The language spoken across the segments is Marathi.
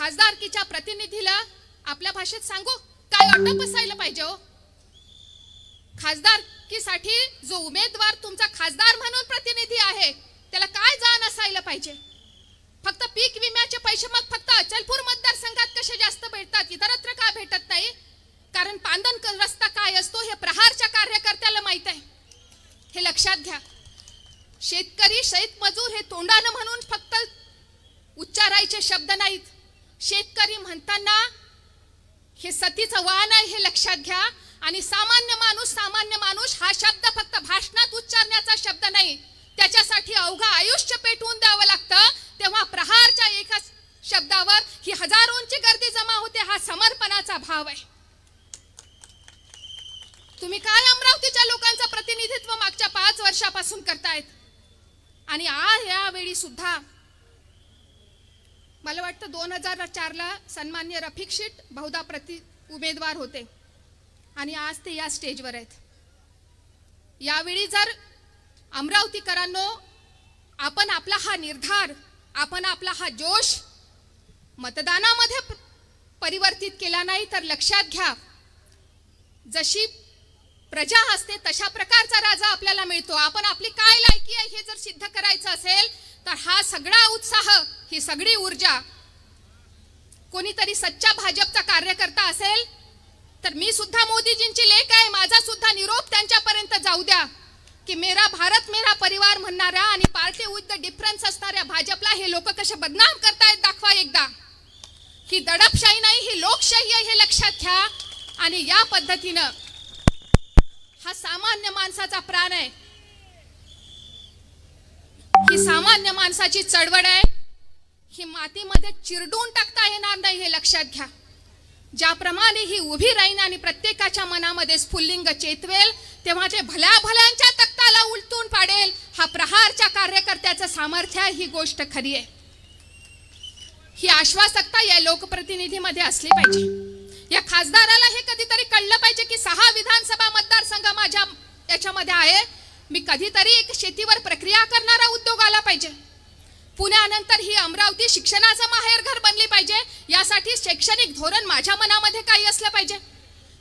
खासदारकीच्या प्रतिनिधीला आपल्या भाषेत सांगू? काय वाटत बसायला पाहिजे हो? खासदारकीसाठी जो उमेदवार तुमचा खासदार म्हणून प्रतिनिधी आहे त्याला काय जाण असायला पाहिजे? फक्त पीक विम्याचे पैसे मग फक्त अचलपूर मतदारसंघात कसे जास्त भेटतात? इतरत्र का भेटत नाही? कारण पांदन रस्ता काय असतो हे प्रहारच्या कार्यकर्त्याला माहीत आहे. हे लक्षात घ्या. शेतकरी शेतमजूर हे तोंडानं म्हणून फक्त उच्चारायचे शब्द नाहीत. शेतकरी म्हणताना हे सतीचं वाहन आहे हे लक्षात घ्या. आणि सामान्य माणूस सामान्य माणूस हा शब्द फक्त भाषणात उच्चारण्याचा शब्द नाही. त्याच्यासाठी अवघं आयुष्य पेटवून द्यावं लागतं. तेव्हा प्रहारच्या एका शब्दावर ही हजारोंची गर्दी जमा होते हा समर्पणाचा भाव आहे. तुम्ही काय अमरावतीच्या लोकांचं प्रतिनिधित्व मागच्या पाच वर्षापासून करतायत? आणि आज यावेळी सुद्धा मला वाटतं दोन हजार चारला सन्मान्य रफिक शीट बहुधा प्रति उमेदवार होते. आणि आज ते या स्टेजवर आहेत. यावेळी जर अमरावतीकरांनो आपण आपला हा निर्धार आपण आपला हा जोश मतदानामध्ये परिवर्तित केला नाही तर लक्षात घ्या. जशी प्रजा असते तशा प्रकारचा राजा आपल्याला मिळतो आपण आपली काय लायकी आहे हे जर सिद्ध करायचं असेल तर हा सगळा उत्साह ही सगळी ऊर्जा कोणीतरी सच्चा भाजपचा कार्यकर्ता असेल तर मी सुद्धा मोदीजींची लेख आहे. माझा सुद्धा निरोप त्यांच्यापर्यंत जाऊ द्या. की मेरा भारत मेरा परिवार म्हणणाऱ्या आणि पार्टी विथ द डिफरन्स असणाऱ्या भाजपला हे लोक कसे बदनाम करतायत दाखवा एकदा. ही दडपशाही नाही ही लोकशाही आहे हे लक्षात घ्या. आणि या पद्धतीनं हा सामान्य माणसाचा प्राण आहे. ही सामान्य माणसाची चळवळ आहे. मातीमध्ये चिरडून टाकता येणार नाही हे लक्षात घ्या. ज्याप्रमाणे ही उभी राहीन आणि प्रत्येकाच्या मनामध्ये स्फुल्लिंग चेतवेल तेव्हा ते भल्या भल्यांच्या तक्ताला उलटून पाडेल हा प्रहारच्या कार्यकर्त्याचं सामर्थ्य ही गोष्ट खरी आहे. ही आश्वासकता या लोकप्रतिनिधीमध्ये असली पाहिजे. या खासदाराला हे कधीतरी कळलं पाहिजे की सहा विधानसभा मतदारसंघ माझ्या याच्यामध्ये आहे. मी कधीतरी एक शेतीवर प्रक्रिया पुण्यानंतर ही अमरावती शिक्षणाचं माहेरघर बनली पाहिजे. यासाठी शैक्षणिक धोरण माझ्या मनामध्ये काही असलं पाहिजे.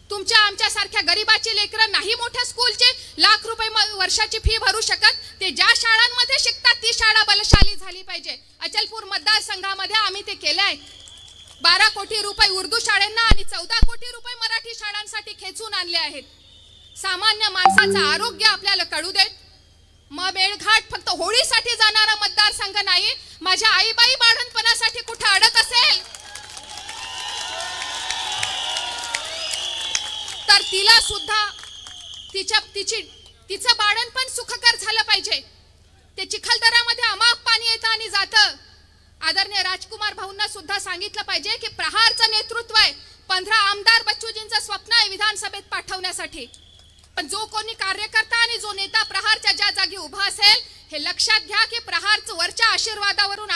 तुमच्या आमच्या सारख्या गरीबाची लेकरं नाही मोठ्या स्कूलचे लाख रुपये वर्षाची फी भरू शकत. ते ज्या शाळांमध्ये शिकतात ती शाळा बलशाली झाली पाहिजे. अचलपूर मतदारसंघामध्ये आम्ही ते केलं आहे बारा कोटी रुपये उर्दू शाळांना आणि चौदा कोटी रुपये मराठी शाळांसाठी खेचून आणले आहेत. सामान्य माणसाचं आरोग्य आपल्याला कळू देत. मग मेळघाट फक्त होळीसाठी जाणारा मतदारसंघ नाही माझ्या आईबाई बाळणपणासाठी कुठे अडत असेल? तर तिला सुद्धा तिच्या तिची तिचं बाळणपण सुखकर झालं पाहिजे. ते चिखलदरामध्ये अमाप पाणी येतं आणि जातं. आदरणीय राजकुमार भाऊंना सुद्धा सांगितलं पाहिजे की प्रहारचं नेतृत्व आहे. पंधरा आमदार बच्चूजींचं स्वप्न आहे विधानसभेत पाठवण्यासाठी. पण जो कोणी कार्यकर्ता आणि जो नेता प्रहारच्या ज्या जागी उभा असेल हे लक्षात घ्या की प्रहार वरच्या आशीर्वादावरून